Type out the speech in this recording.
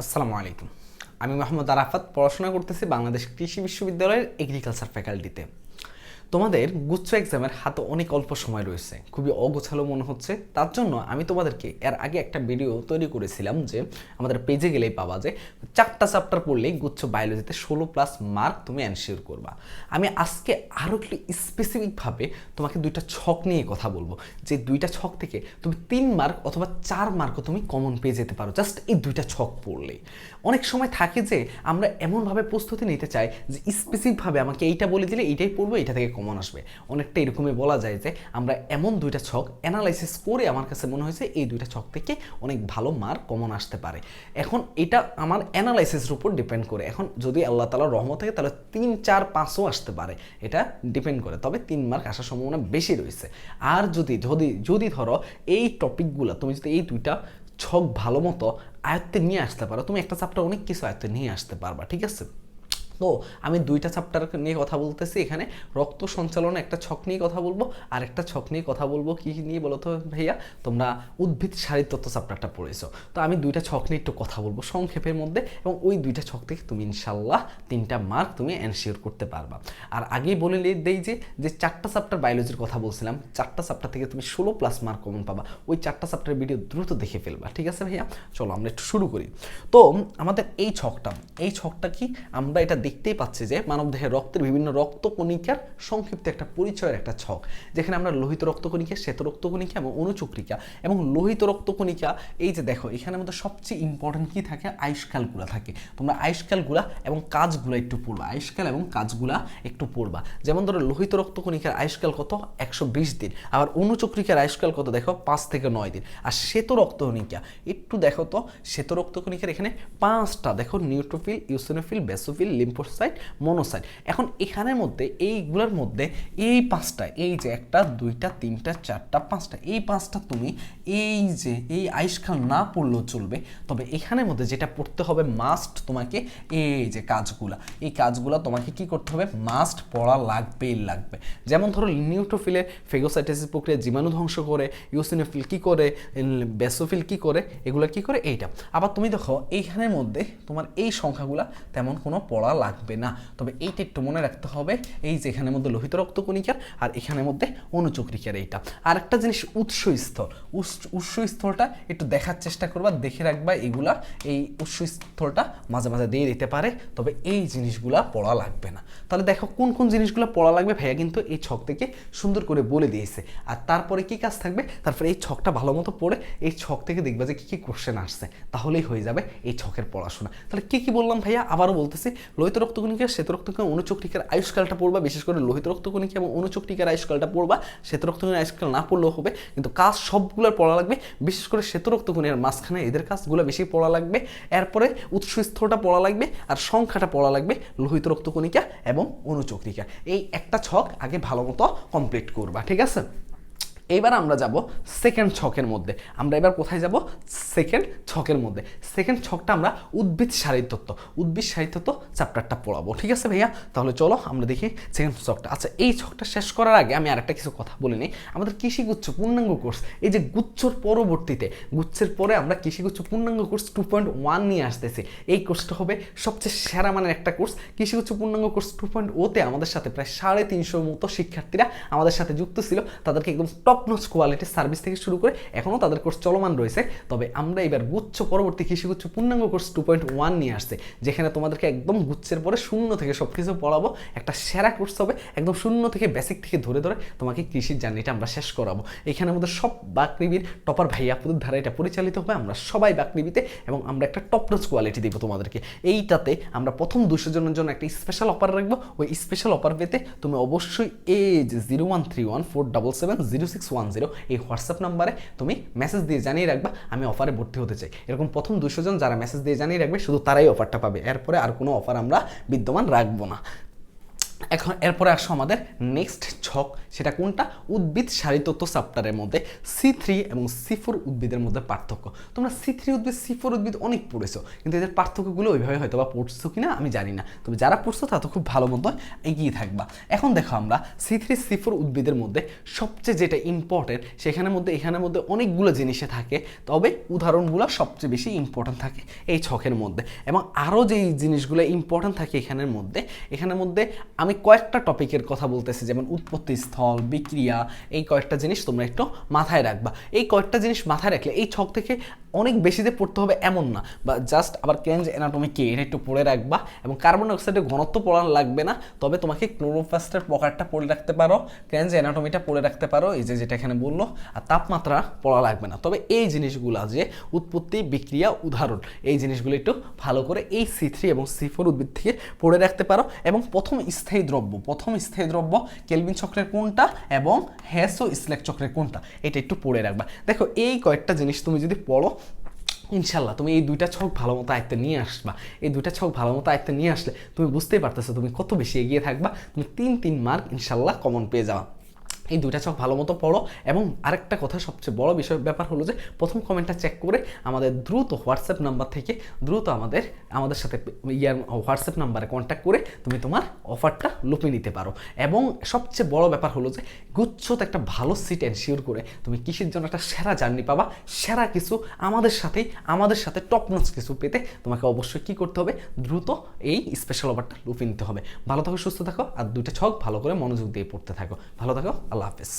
আসসালামু আলাইকুম। আমি মোহাম্মদ আরাফাত পড়াশোনা করতেছি বাংলাদেশ কৃষি বিশ্ববিদ্যালয়ের এগ্রিকালচার ফ্যাকাল্টিতে তোমাদের গুচ্ছ এক্সামের হাতে অনেক অল্প সময় রয়েছে। খুবই অগোছালো মনে হচ্ছে। তার জন্য আমি তোমাদেরকে এর আগে একটা ভিডিও তৈরি করেছিলাম যে, আমাদের পেজে গেলেই পাওয়া যে, চারটা চ্যাপ্টার পড়লেই গুচ্ছ বায়োলজিতে ষোলো প্লাস মার্ক তুমি অ্যানসিওর করবা। আমি আজকে আরও একটু স্পেসিফিকভাবে তোমাকে দুইটা ছক নিয়ে কথা বলব। যে দুইটা ছক থেকে তুমি তিন মার্ক অথবা চার মার্কও তুমি কমন পেয়ে যেতে পারো। জাস্ট এই দুইটা ছক পড়লেই অনেক সময় থাকে যে, আমরা এমনভাবে প্রস্তুতি নিতে চাই যে স্পেসিফিকভাবে আমাকে এইটা বলে দিলে এইটাই পড়ব এটা থেকে কমন আসবে। অনেকটা এরকমই বলা যায় যে আমরা এমন দুইটা ছক অ্যানালাইসিস করে আমার কাছে মনে হয়েছে এই দুইটা ছক থেকে অনেক ভালো মার্ক কমন আসতে পারে। এখন এটা আমার অ্যানালাইসিসের উপর ডিপেন্ড করে। এখন যদি আল্লাহ তালার রহমত থাকে তাহলে তিন, চার, পাঁচও আসতে পারে। এটা ডিপেন্ড করে। তবে তিন মার্ক আসার সম্ভাবনা বেশি রয়েছে। আর যদি যদি যদি ধরো এই টপিকগুলো তুমি যদি এই দুইটা ছক ভালো মতো আয়ত্তে নিয়ে আসতে পারো, তুমি একটা চাপটা অনেক কিছু আয়ত্তে নিয়ে আসতে পারবা, ঠিক আছে? তো আমি দুইটা চ্যাপ্টার নিয়ে কথা বলতেছি। এখানে রক্ত সঞ্চালন একটা ছক নিয়ে কথা বলব। আর একটা ছক নিয়ে কথা বলব কি নিয়ে বলো তো ভাইয়া? তোমরা উদ্ভিদ শারীরতত্ত্ব চ্যাপ্টারটা পড়েছো। তো আমি দুইটা ছক নিয়ে একটু কথা বলব সংক্ষেপের মধ্যে এবং ওই দুইটা ছক থেকে তুমি ইনশাল্লাহ তিনটা মার্ক তুমি এনশিওর করতে পারবা। আর আগেই বলে দেই যে যে চারটা চ্যাপ্টার বায়োলজির কথা বলছিলাম, চারটা চ্যাপ্টার থেকে তুমি ষোলো প্লাস মার্ক কমন পাবা। ওই চারটা চ্যাপ্টারের ভিডিও দ্রুত দেখে ফেলবা, ঠিক আছে ভাইয়া? চলো আমরা একটু শুরু করি। তো আমাদের এই ছকটা এই ছকটা কি? আমরা এটা দেখতেই পাচ্ছি যে মানবদেহের রক্তের বিভিন্ন রক্তকণিকার সংক্ষিপ্ত একটা পরিচয়ের একটা ছক। যেখানে আমরা লোহিত রক্তকণিকা, শ্বেত রক্তকণিকা এবং অনুচক্রিকা এবং লোহিত রক্তকণিকা, এই যে দেখো, এখানে আমাদের সবচেয়ে ইম্পর্টেন্ট কি থাকে? আয়ুষ্কালগুলা থাকে। তোমরা আয়ুষ্কালগুলা এবং কাজগুলো একটু পড়বা। আয়ুষ্কাল এবং কাজগুলা একটু পড়বা। যেমন ধরো, লোহিত রক্তকণিকার আয়ুষ্কাল কত? একশো বিশ দিন। আবার অনুচক্রিকার আয়ুষ্কাল কত? দেখো, পাঁচ থেকে নয় দিন। আর শ্বেত রক্তকণিকা, একটু দেখো তো, শ্বেত রক্তকণিকার এখানে পাঁচটা, দেখো, neutrophil, eosinophil, basophil lymphocyte monocyte. এখন এখানের মধ্যে, এইগুলোর মধ্যে, এই পাঁচটা, এই যে একটা, দুইটা, তিনটা, চারটা, পাঁচটা, এই পাঁচটা তুমি এই যে, এই আয়ুষ্কাল না পড়লেও চলবে, তবে এখানের মধ্যে যেটা পড়তে হবে মাস্ট তোমাকে, এই যে কাজগুলা, এই কাজগুলা তোমাকে কি করতে হবে? মাস্ট পড়া লাগবেই লাগবে। যেমন ধরো নিউট্রোফিলের ফেগোসাইটোসিস প্রক্রিয়া জীবাণু ধ্বংস করে ইউসিনোফিল কি করে বেসোফিল কি করে, এগুলো কি করে? এইটা। আবার তুমি দেখো, এইখানের মধ্যে তোমার এই সংখ্যাগুলা তেমন কোনো পড়া লাগবে না। তবে এইটা একটু মনে রাখতে হবে, এই যে এখানের মধ্যে লোহিত রক্তকণিকার আর এখানের মধ্যে অনুচক্রিকার এইটা। আর একটা জিনিস উৎস স্থল উৎস স্থলটা একটু দেখার চেষ্টা করবা, দেখে রাখবা, এগুলা এই উৎস স্থলটা মাঝে মাঝে দিয়ে দিতে পারে, তবে এই জিনিসগুলা পড়া লাগবে না। তাহলে দেখো কোন কোন জিনিসগুলো পড়া লাগবে, ভাইয়া কিন্তু এই ছক থেকে সুন্দর করে বলে দিয়েছে। আর তারপরে কি কাজ থাকবে? তারপরে এই ছকটা ভালো মতো পড়ে, এই ছক থেকে দেখবা যে কী কী কোশ্চেন আসছে, তাহলেই হয়ে যাবে এই ছকের পড়াশোনা। তাহলে কী কী বললাম ভাইয়া? আবারও বলতেছি, লোহিত রক্তকণিকা শ্বেত রক্তকণিকা অনুচক্রিকার আয়ুষ্কালটা পড়বা, বিশেষ করে লোহিত রক্তকণিকা এবং অনুচক্রিকার আয়ুষ্কালটা পড়বা। শ্বেত রক্তকণিকার আয়ুষ্কাল না পড়লেও হবে, কিন্তু কাজ সবগুলোর পড়া লাগবে। বিশেষ করে শ্বেত রক্তকণিকার মাঝখানে এদের কাজগুলো বেশি পড়া লাগবে। এরপরে উৎসস্থটা পড়া লাগবে আর সংখ্যাটা পড়া লাগবে লোহিত রক্তকণিকা এবং অনুচক্রিকা। এই একটা ছক আগে ভালো মতো কমপ্লিট করবা, ঠিক আছে? এবার আমরা যাব সেকেন্ড ছকের মধ্যে। আমরা এবার কোথায় যাব? সেকেন্ড ছকের মধ্যে। সেকেন্ড ছকটা আমরা উদ্ভিদ শারীরতত্ত্ব উদ্ভিদ শারীরতত্ত্ব চ্যাপ্টারটা পড়াবো। ঠিক আছে ভাইয়া? তাহলে চলো আমরা দেখি সেকেন্ড ছকটা। আচ্ছা এই ছকটা শেষ করার আগে আমি আরেকটা কিছু কথা বলে নিই। আমাদের কৃষিগুচ্ছ পূর্ণাঙ্গ কোর্স, এই যে গুচ্ছর পরবর্তীতে, গুচ্ছের পরে আমরা কৃষিগুচ্ছ পূর্ণাঙ্গ কোর্স টু পয়েন্ট ওয়ান নিয়ে আসতেছি। এই কোর্সটা হবে সবচেয়ে সেরা মানের একটা কোর্স। কৃষিগুচ্ছ পূর্ণাঙ্গ কোর্স টু পয়েন্ট ওতে আমাদের সাথে প্রায় সাড়ে তিনশোর মতো শিক্ষার্থীরা আমাদের সাথে যুক্ত ছিল। তাদেরকে একদম টপ টপ নচ কোয়ালিটির সার্ভিস থেকে শুরু করে এখনও তাদের কোর্স চলমান রয়েছে। তবে আমরা এবার গুচ্ছ পরবর্তী কৃষিগুচ্ছ পূর্ণাঙ্গ কোর্স টু পয়েন্ট ওয়ান নিয়ে আসছে, যেখানে তোমাদেরকে একদম গুচ্ছের পরে শূন্য থেকে সব কিছু পড়াবো। একটা সেরা কোর্স হবে, একদম শূন্য থেকে বেসিক থেকে ধরে ধরে তোমাকে কৃষির জার্নিটা আমরা শেষ করাবো। এখানে আমাদের সব বাকৃবির টপার ভাইয়াপুদের ধারা এটা পরিচালিত হবে, আমরা সবাই বাকৃবিতে এবং আমরা একটা টপ নচ কোয়ালিটি দিব তোমাদেরকে। এইটাতে আমরা প্রথম দুশো জনের জন্য একটা স্পেশাল অফার রাখব। ওই স্পেশাল অফার পেতে তুমি অবশ্যই age zero one three one four double seven zero six one zero এই হোয়াটসঅ্যাপ নাম্বারে তুমি মেসেজ দিয়ে জানিয়ে রাখবা, আমি অফারে ভর্তি হতে চাই। এরকম প্রথম দুশো জন যারা মেসেজ দিয়ে জানিয়ে রাখবে, শুধু তারাই অফারটা পাবে। এরপরে আর কোনো অফার আমরা বিদ্যমান রাখব না। এখন এরপরে আসো আমাদের নেক্সট ছক, সেটা কোনটা? উদ্ভিদ সারিতত্ত্ব চ্যাপ্টারের মধ্যে সি থ্রি এবং সি ফোর উদ্ভিদের মধ্যে পার্থক্য। তোমরা সি থ্রি উদ্ভিদ সি ফোর উদ্ভিদ অনেক পড়েছো, কিন্তু এদের পার্থক্যগুলো ওইভাবে হয়তো বা পড়ছো কিনা আমি জানি না। তবে যারা পড়ছো তা তো খুব ভালো মতো এগিয়ে থাকবা। এখন দেখো আমরা সি থ্রি সি ফোর উদ্ভিদের মধ্যে সবচেয়ে যেটা ইম্পর্টেন্ট সেখানের মধ্যে, এখানের মধ্যে অনেকগুলো জিনিসে থাকে, তবে উদাহরণগুলো সবচেয়ে বেশি ইম্পর্টেন্ট থাকে এই ছকের মধ্যে। এবং আরও যেই জিনিসগুলো ইম্পর্টেন্ট থাকে এখানের মধ্যে এখানের মধ্যে আমি কয়েকটা টপিকের কথা বলতেছি, যেমন উৎপত্তি স্থল, বিক্রিয়া, এই কয়েকটা জিনিস তোমরা একটু মাথায় রাখবা। এই কয়েকটা জিনিস মাথায় রাখলে এই ছক থেকে অনেক বেশি যে পড়তে হবে এমন না, বা জাস্ট আবার ক্রেঞ্জ অ্যানাটমি এটা একটু পড়ে রাখবা এবং কার্বন ডাইঅক্সাইডের ঘনত্ব পড়া লাগবে না, তবে তোমাকে ক্লোরোফাস্টের পকারটা পড়ে রাখতে পারো ক্রেঞ্জ অ্যানাটমিটা পড়ে রাখতে পারো, এই যে যেটা এখানে বলল, আর তাপমাত্রা পড়া লাগবে না। তবে এই জিনিসগুলো যে উৎপত্তি, বিক্রিয়া, উদাহরণ, এই জিনিসগুলো একটু ভালো করে এই সি থ্রি এবং সি ফোর উদ্ভিদ থেকে পড়ে রাখতে পারো এবং প্রথম স্থায়ী দ্রব্য। প্রথম স্থায়ী দ্রব্য কেলভিন চক্রের কোনটা এবং হ্যাসো ইসলেক চক্রের কোনটা? এটা একটু পড়ে রাখবা। দেখো, এই কয়েকটা জিনিস তুমি যদি পড়ো, ইনশাল্লাহ তুমি এই দুইটা ছক ভালো মতো আয়ত্তে নিয়ে আসবা। এই দুইটা ছক ভালো মতো আয়ত্তে নিয়ে আসলে তুমি বুঝতেই পারতেছো তুমি কত বেশি এগিয়ে থাকবা। তুমি তিন তিন মার্ক ইনশাল্লাহ কমন পেয়ে যাওয়া এই দুইটা ছক ভালো মতো পড়ো। এবং আরেকটা কথা, সবচেয়ে বড় বিষয় ব্যাপার হলো যে, প্রথম কমেন্টটা চেক করে আমাদের দ্রুত হোয়াটসঅ্যাপ নাম্বার থেকে দ্রুত আমাদের আমাদের সাথে ইয়ার হোয়াটসঅ্যাপ নাম্বারে কন্ট্যাক্ট করে তুমি তোমার অফারটা লুপে নিতে পারো। এবং সবচেয়ে বড় ব্যাপার হলো যে, গুচ্ছতে একটা ভালো সিট এনশিওর করে তুমি কৃষির জন্য একটা সেরা জার্নি পাবা, সেরা কিছু আমাদের সাথেই আমাদের সাথে টপ নচ কিছু পেতে তোমাকে অবশ্যই কী করতে হবে? দ্রুত এই স্পেশাল অফারটা লুপে নিতে হবে। ভালো থাকো, সুস্থ থাকো, আর দুইটা ছক ভালো করে মনোযোগ দিয়ে পড়তে থাকো। ভালো থাকো আল্লাহ হাফেজ